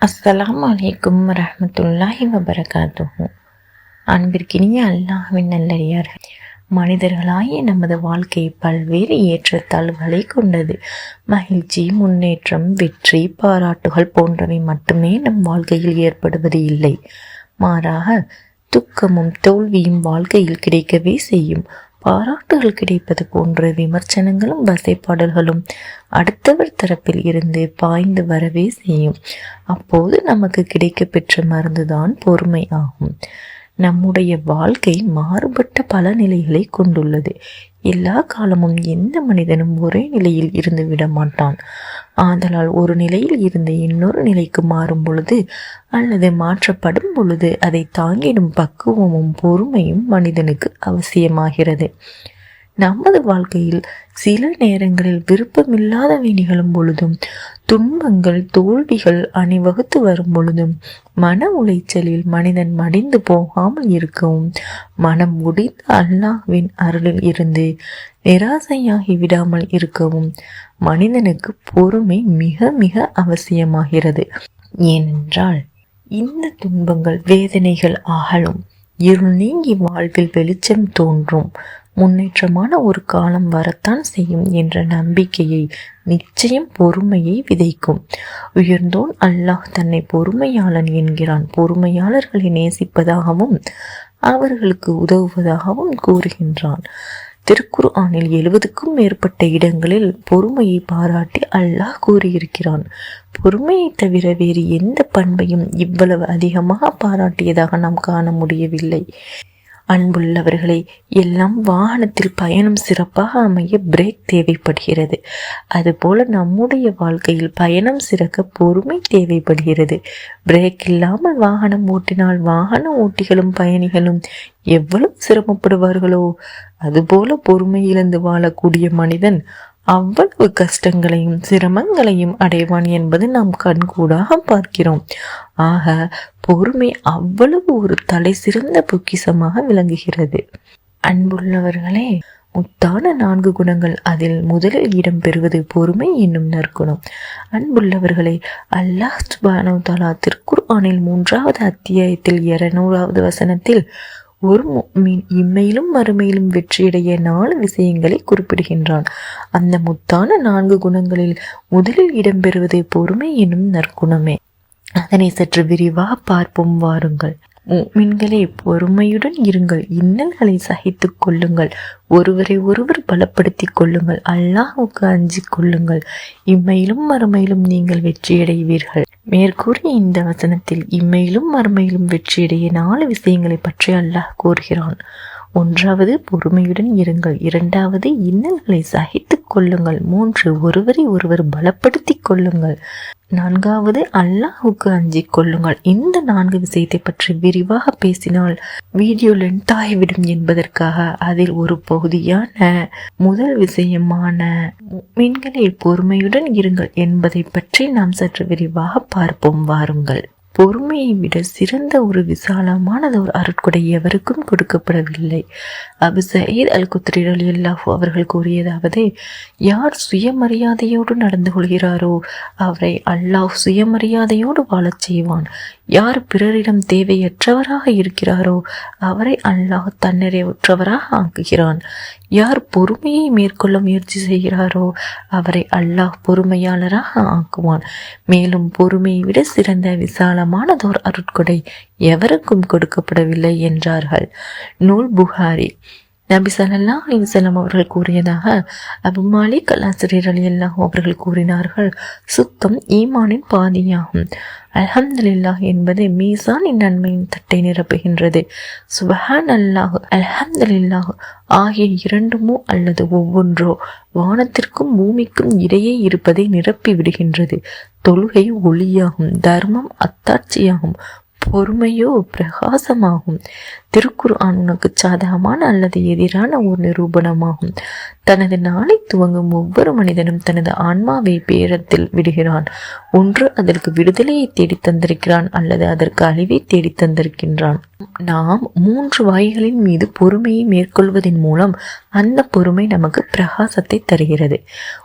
அஸ்லாம் அலைக்கும் ரஹமத்துல்லாஹி வபரகாத்துஹு அன்பிற்கினிய அல்லாஹின் நல்லடியார்கள் மனிதர்களாகிய நமது வாழ்க்கை பல்வேறு ஏற்றத்தாழ்வுகளை கொண்டது. மகிழ்ச்சி முன்னேற்றம் வெற்றி பாராட்டுகள் போன்றவை மட்டுமே நம் வாழ்க்கையில் ஏற்படுவது இல்லை. மாறாக துக்கமும் தோல்வியும் வாழ்க்கையில் கிடைக்கவே செய்யும். பாராட்டுகள் கிடைப்பது போன்ற விமர்சனங்களும் வசைப்பாடல்களும் அடுத்தவர் தரப்பில் இருந்து பாய்ந்து வரவே செய்யும். அப்போது நமக்கு கிடைக்கப்பெற்ற மருந்துதான் பொறுமை ஆகும். நம்முடைய வாழ்க்கை மாறுபட்ட பல நிலைகளை கொண்டுள்ளது. எல்லா காலமும் எந்த மனிதனும் ஒரே நிலையில் இருந்து விட மாட்டான். ஆதலால் ஒரு நிலையில் இருந்து இன்னொரு நிலைக்கு மாறும் பொழுது அல்லது மாற்றப்படும் பொழுது அதை தாங்கிடும் பக்குவமும் பொறுமையும் மனிதனுக்கு அவசியமாகிறது. நமது வாழ்க்கையில் சில நேரங்களில் விருப்பமில்லாதவை நிகழும் பொழுதும் துன்பங்கள் தோல்விகள் அணிவகுத்து வரும் பொழுதும் மன உளைச்சலில் மனிதன் மடிந்து போகாமல் இருக்கவும் மனம் முடிந்த அல்லாஹ்வின் அருளில் இருந்து நிராசையாகி விடாமல் இருக்கவும் மனிதனுக்கு பொறுமை மிக மிக அவசியமாகிறது. ஏனென்றால் இந்த துன்பங்கள் வேதனைகள் அகலும் இருள் நீங்கி வாழ்வில் வெளிச்சம் தோன்றும். முன்னேற்றமான ஒரு காலம் வரத்தான் செய்யும் என்ற நம்பிக்கையை நிச்சயம் பொறுமையை விதைக்கும். உயர்ந்தோன் அல்லாஹ் தன்னை பொறுமையாளன் என்கிறான். பொறுமையாளர்களை நேசிப்பதாகவும் அவர்களுக்கு உதவுவதாகவும் கூறுகின்றான். திருக்குறு ஆனில் எழுபதுக்கும் மேற்பட்ட இடங்களில் பொறுமையை பாராட்டி அல்லாஹ் கூறியிருக்கிறான். பொறுமையை தவிர வேறு எந்த பண்பையும் இவ்வளவு அதிகமாக பாராட்டியதாக நாம் காண முடியவில்லை. அன்புள்ளவர்களை எல்லாம் வாகனத்தில் பயணம் சிறப்பாக அமைய பிரேக் தேவைப்படுகிறது. அதுபோல நம்முடைய வாழ்க்கையில் பயணம் சிறக்க பொறுமை தேவைப்படுகிறது. பிரேக் இல்லாமல் வாகனம் ஓட்டினால் வாகன ஓட்டிகளும் பயணிகளும் எவ்வளவு சிரமப்படுவார்களோ அதுபோல பொறுமை இழந்து வாழக்கூடிய மனிதன் அவ்வளவு கஷ்டங்களையும் சிரமங்களையும் அடைவான் என்பது நாம் கண்கூடாக பார்க்கிறோம். ஆக பொறுமை அவ்வளவு ஒரு தலை சிறந்த பொக்கிசமாக விளங்குகிறது. அன்புள்ளவர்களே முத்தான நான்கு குணங்கள் அதில் முதலில் இடம் பெறுவது பொறுமை என்னும் நற்குணம். அன்புள்ளவர்களை அல்லாஹ் சுபானோ தலா திருக்குர்ஆனில் மூன்றாவது அத்தியாயத்தில் இருநூறாவது வசனத்தில் ஒரு மீன் இம்மையிலும் மறுமையிலும் வெற்றியடைய நாலு விஷயங்களை குறிப்பிடுகின்றான். அந்த முத்தான நான்கு குணங்களில் முதலில் இடம்பெறுவது பொறுமை என்னும் நற்குணமே. அதனை சற்று விரிவாக பார்ப்போம் வாருங்கள். மீன்களே பொறுமையுடன் இருங்கள். இன்னல்களை சகித்துக் கொள்ளுங்கள். ஒருவரை ஒருவர் பலப்படுத்தி கொள்ளுங்கள். அல்லாஹுக்கு அஞ்சி கொள்ளுங்கள். இம்மையிலும் மறுமையிலும் நீங்கள் வெற்றியடைவீர்கள். மேற்கூறிய இந்த வசனத்தில் இம்மையிலும் மறுமையிலும் வெற்றியடைய நாலு விஷயங்களை பற்றி அல்லாஹ் கூறுகிறான். ஒன்றாவது பொறுமையுடன் இருங்கள். இரண்டாவது இன்னல்களை சகித்துக் கொள்ளுங்கள். மூன்று ஒருவரை ஒருவர் பலப்படுத்தி கொள்ளுங்கள். நான்காவது அல்லாஹுக்கு அஞ்சிக் கொள்ளுங்கள். இந்த நான்கு விஷயத்தை பற்றி விரிவாக பேசினால் வீடியோ லென்த் ஆகிவிடும் என்பதற்காக அதில் ஒரு பகுதியான முதல் விஷயமான மீன்களில் பொறுமையுடன் இருங்கள் என்பதை பற்றி நாம் சற்று விரிவாக பார்ப்போம். வாருங்கள். பொறுமையை விட சிறந்த ஒரு விசாலமானது ஒரு அருட்கொடை எவருக்கும் கொடுக்கப்படவில்லை. அபு சயீத் அல் குத்ரி அலி அல்லாஹூ அவர்கள் கூறியதாவது யார் சுயமரியாதையோடு நடந்து கொள்கிறாரோ அவரை அல்லாஹ் சுயமரியாதையோடு வாழச் செய்வான். யார் பிறரிடம் தேவையற்றவராக இருக்கிறாரோ அவரை அல்லாஹ் தன்னிறைவுற்றவராக ஆக்குகிறான். யார் பொறுமையை மேற்கொள்ள முயற்சி செய்கிறாரோ அவரை அல்லாஹ் பொறுமையாளராக ஆக்குவான். மேலும் பொறுமையை விட சிறந்த விசாலமானதோர் அருட்கொடை எவருக்கும் கொடுக்கப்படவில்லை என்றார்கள். நூல் புகாரி. நபி சல்லா அலிவசல்லாம் அவர்கள் கூறியதாக அபு மாலிக் அல்லாசிரியர் அலி அல்லாஹ் அவர்கள் கூறினார்கள் சுத்தம் ஈமானின் பாதியாகும். அல்ஹம்துலில்லாஹ் என்பது மீசானின் நன்மையின் தட்டை நிரப்புகின்றது. சுபஹான் அல்லாஹ் அல்ஹம்துலில்லாஹ் ஆகிய இரண்டுமோ அல்லது ஒவ்வொன்றோ வானத்திற்கும் பூமிக்கும் இடையே இருப்பதை நிரப்பி விடுகின்றது. தொழுகை ஒளியாகும் தர்மம் அத்தாட்சியாகும் பொறுமையோ பிரகாசமாகும். திருக்குர்ஆன் உனக்கு சாதகமான அல்லது எதிரான ஒரு நிரூபணமாகும். தனது நாளை துவங்கும் ஒவ்வொரு மனிதனும் தனது ஆன்மாவை பேரத்தில் விடுகிறான். ஒன்று அதற்கு விடுதலையை தேடி தந்திருக்கிறான் அல்லது அதற்கு அழிவை தேடி தந்திருக்கின்றான். நாம் மூன்று வாய்களின் மீது பொறுமையை மேற்கொள்வதன் மூலம் அந்த பொறுமை நமக்கு பிரகாசத்தை தருகிறது.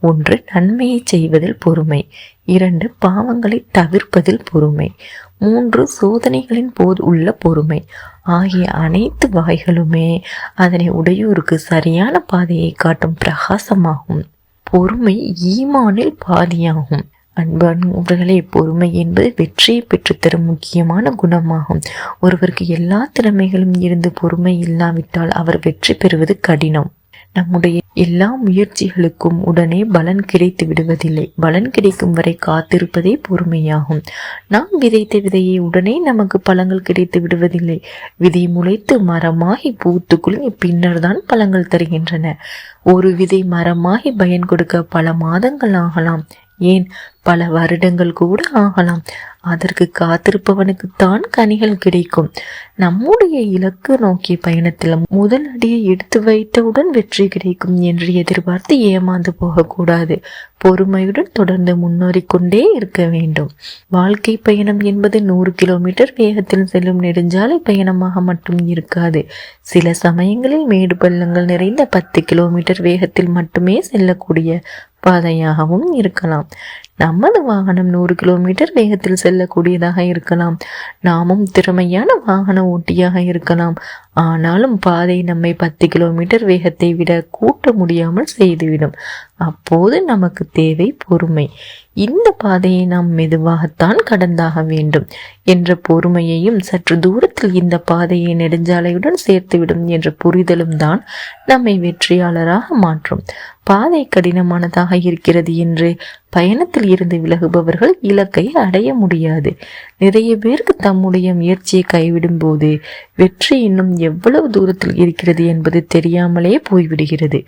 ஒன்று நன்மையை செய்வதில் பொறுமை. இரண்டு பாவங்களை தவிர்ப்பதில் பொறுமை. மூன்று சோதனைகளின் போது உள்ள பொறுமை. ஆகிய அனைத்து வாய்களுமே அதனை உடையோருக்கு சரியான பாதையை காட்டும் பிரகாசமாகும். பொறுமை ஈமானில் பாதியாகும். அன்பானவர்களே பொறுமை என்பது வெற்றியை பெற்றுத்தரும் முக்கியமான குணமாகும். ஒருவருக்கு எல்லா திறமைகளும் இருந்து பொறுமை இல்லாவிட்டால் அவர் வெற்றி பெறுவது கடினம். நம்முடைய எல்லா முயற்சிகளுக்கும் உடனே பலன் கிடைத்து விடுவதில்லை. பலன் கிடைக்கும் வரை காத்திருப்பதே பொறுமையாகும். நாம் விதைத்த விதையை உடனே நமக்கு பழங்கள் கிடைத்து விடுவதில்லை. விதை முளைத்து மரமாகி பூத்து குலுங்கி பின்னர் தான் பழங்கள் தருகின்றன. ஒரு விதை மரமாகி பயன் கொடுக்க பல மாதங்கள் ஆகலாம். ஏன்? பல வருடங்கள் கூட ஆகலாம். அதற்கு காத்திருப்பவனுக்குத்தான் கனிகள் கிடைக்கும். நம்முடைய இலக்கு நோக்கிய பயணத்தில் முதல் அடியை எடுத்து வைத்தவுடன் வெற்றி கிடைக்கும் என்று எதிர்பார்த்து ஏமாந்து போகக்கூடாது. பொறுமையுடன் தொடர்ந்து முன்னேறிக்கொண்டே இருக்க வேண்டும். வாழ்க்கை பயணம் என்பது நூறு கிலோமீட்டர் வேகத்தில் செல்லும் நெடுஞ்சாலை பயணமாக மட்டும் இருக்காது. சில சமயங்களில் மேடு பள்ளங்கள் நிறைந்த பத்து கிலோமீட்டர் வேகத்தில் மட்டுமே செல்லக்கூடிய பாதையாகவும் இருக்கலாம். நமது வாகனம் நூறு கிலோமீட்டர் வேகத்தில் செல்லக்கூடியதாக இருக்கலாம். நாமும் திறமையான வாகன ஓட்டியாக இருக்கலாம். ஆனாலும் பாதை நம்மை பத்து கிலோமீட்டர் வேகத்தை விட கூட்ட முடியாமல் செய்துவிடும். அப்போது நமக்கு தேவை பொறுமை. இந்த பாதையை நாம் மெதுவாகத்தான் கடந்தாக வேண்டும் என்ற பொறுமையையும் சற்று தூரத்தில் இந்த பாதையை நெடுஞ்சாலையுடன் சேர்த்துவிடும் என்ற புரிதலும் தான் நம்மை வெற்றியாளராக மாற்றும். பாதை கடினமானதாக இருக்கிறது என்று பயணத்தில் இருந்து விலகுபவர்கள் இலக்கை அடைய முடியாது. நிறைய பேருக்கு தம்முடைய முயற்சியை கைவிடும் போது வெற்றி இன்னும் எவ்வளவு தூரத்தில் இருக்கிறது என்பது தெரியாமலே போய்விடுகிறது.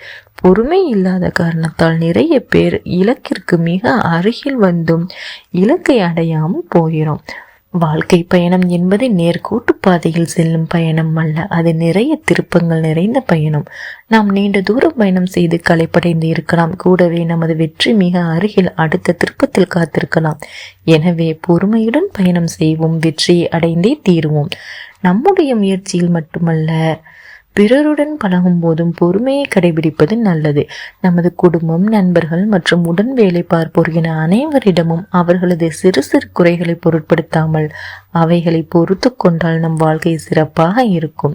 பொறுமை இல்லாத காரணத்தால் நிறைய பேர் இலக்கிற்கு மிக அருகில் வந்தும் இலக்கை அடையாமல் போகிறோம். வாழ்க்கை பயணம் என்பது நேர்கூட்டு பாதையில் செல்லும் பயணம் அல்ல அது நிறைய திருப்பங்கள் நிறைந்த பயணம். நாம் நீண்ட தூரம் பயணம் செய்து களைப்படைந்து இருக்கலாம் கூடவே நமது வெற்றி மிக அருகில் அடுத்த திருப்பத்தில் காத்திருக்கலாம். எனவே பொறுமையுடன் பயணம் செய்வோம் வெற்றியை அடைந்தே தீருவோம். நம்முடைய முயற்சியில் மட்டுமல்ல பிறருடன் பழகும் போதும் பொறுமையை கடைபிடிப்பது நல்லது. நமது குடும்பம் நண்பர்கள் மற்றும் உடன் வேலை பார்ப்போர் என அனைவரிடமும் அவர்களது சிறு சிறு குறைகளை பொருட்படுத்தாமல் அவைகளை பொறுத்து கொண்டால் நம் வாழ்க்கை சிறப்பாக இருக்கும்.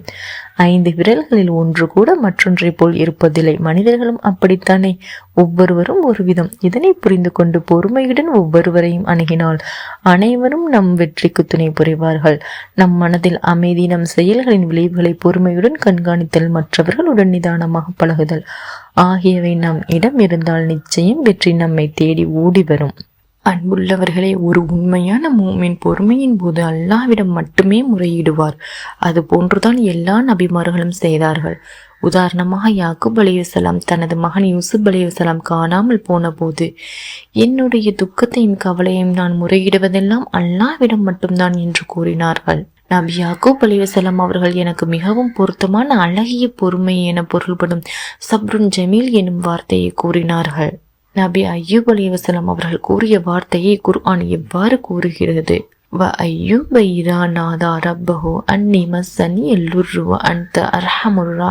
ஐந்து விரல்களில் ஒன்று கூட மற்றொன்றை போல் இருப்பதில்லை. மனிதர்களும் அப்படித்தானே? ஒவ்வொருவரும் ஒரு விதம் இதனை புரிந்து கொண்டு பொறுமையுடன் ஒவ்வொருவரையும் அணுகினால் அனைவரும் நம் வெற்றிக்கு துணை புரிவார்கள். நம் மனதில் அமைதி நம் செயல்களின் விளைவுகளை பொறுமையுடன் கண்காணித்தல் மற்றவர்களுடன் நிதானமாக பழகுதல் ஆகியவை நம் இடம் இருந்தால் நிச்சயம் வெற்றி நம்மை தேடி ஓடி வரும். அன்புள்ளவர்களே ஒரு உண்மையான மூமின் பொறுமையின் போது அல்லாவிடம் மட்டுமே முறையிடுவார். அது போன்றுதான் எல்லா நபிமார்களும் செய்தார்கள். உதாரணமாக யாக்குப் அலையுசலாம் தனது மகன் யூசுப் அலையுசலாம் காணாமல் போன போது என்னுடைய துக்கத்தையும் கவலையும் நான் முறையிடுவதெல்லாம் அல்லாவிடம் மட்டும்தான் என்று கூறினார்கள். நபி யாக்கூப் அலிவசலம் அவர்கள் எனக்கு மிகவும் பொருத்தமான அழகிய பொறுமை என பொருள்படும் சப்ருன் ஜமீல் எனும் வார்த்தையை கூறினார்கள். நபி ஐயூப் அலி வசலம் அவர்கள் கூறிய வார்த்தையை குர்ஆன் எவ்வாறு கூறுகிறது? வ ஐயூப் இதா நாதா ரப்பஹு அன்னி மஸ்ஸனி எல்லுர்ரு அந்த அர்ஹமுர்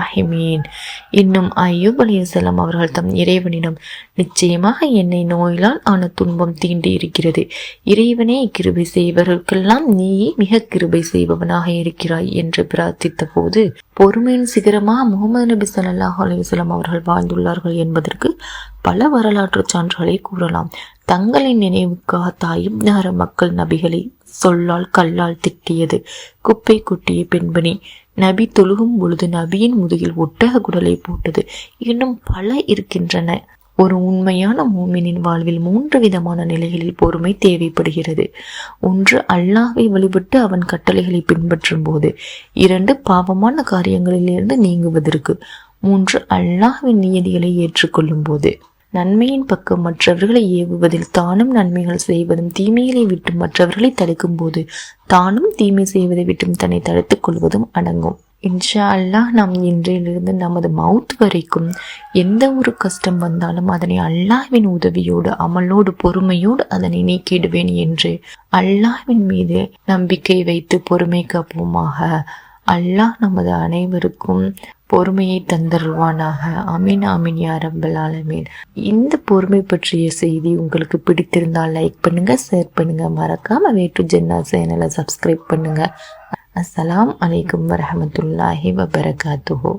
இன்னும் ஐயூப் அலிசல்லாம் அவர்கள் தம் இறைவனிடம் நிச்சயமாக என்னை நோயிலால் ஆன துன்பம் தீண்டி இருக்கிறது. இறைவனே கிருபை செய்வர்களுக்கெல்லாம் நீயே மிக கிருபை செய்பவனாக இருக்கிறாய் என்று பிரார்த்தித்த போது பொறுமையின் சிகரமாக முகமது நபி சல்லாஹ் அலிவசலம் அவர்கள் வாழ்ந்துள்ளார்கள் என்பதற்கு பல வரலாற்று சான்றுகளை கூறலாம். தங்களின் நினைவுக்காக தாயும் நகர மக்கள் நபிகளை சொல்லால் கல்லால் திட்டியது. குப்பை கொட்டிய பெண்பணி நபி தொழுகும் பொழுது நபியின் முதுகில் ஒட்டக குடலை போட்டது. இன்னும் பல இருக்கின்றன. ஒரு உண்மையான மூமினின் வாழ்வில் மூன்று விதமான நிலைகளில் பொறுமை தேவைப்படுகிறது. ஒன்று அல்லாஹை வழிபட்டு அவன் கட்டளைகளை பின்பற்றும் போது இரண்டு பாவமான காரியங்களிலிருந்து நீங்குவதற்கு. மூன்று அல்லாஹ்வின் நியதிகளை ஏற்றுக்கொள்ளும் போது. நன்மையின் பக்கம் மற்றவர்களை ஏவுவதில் தானும் நன்மைகள் செய்வதும் தீமைகளை விட்டு மற்றவர்களை தடுக்கும் போது தானும் தீமை செய்வதை விட்டும் தன்னை தடுத்துக் கொள்வதும் அடங்கும். இன்ஷா அல்லாஹ் நாம் இன்றையிலிருந்து நமது மவுத் வரைக்கும் எந்த ஒரு கஷ்டம் வந்தாலும் அதனை அல்லாஹ்வின் உதவியோடு அமலோடு பொறுமையோடு அதனை நீக்கிடுவேன் என்று அல்லாஹ்வின் மீது நம்பிக்கை வைத்து பொறுமை காப்போமாக. அல்லாஹ் நமது அனைவருக்கும் பொறுமையை தந்தருவானாக அமீன் அமீன் யா ரப்பல் ஆலமீன். இந்த பொறுமை பற்றிய செய்தி உங்களுக்கு பிடித்திருந்தால் லைக் பண்ணுங்க ஷேர் பண்ணுங்க. மறக்காம வேட்டு ஜென்னா சேனலை சப்ஸ்கிரைப் பண்ணுங்க. அஸ்ஸலாம் அலைக்கும் வரமத்துல்லாஹி வபரகாத்துஹோ.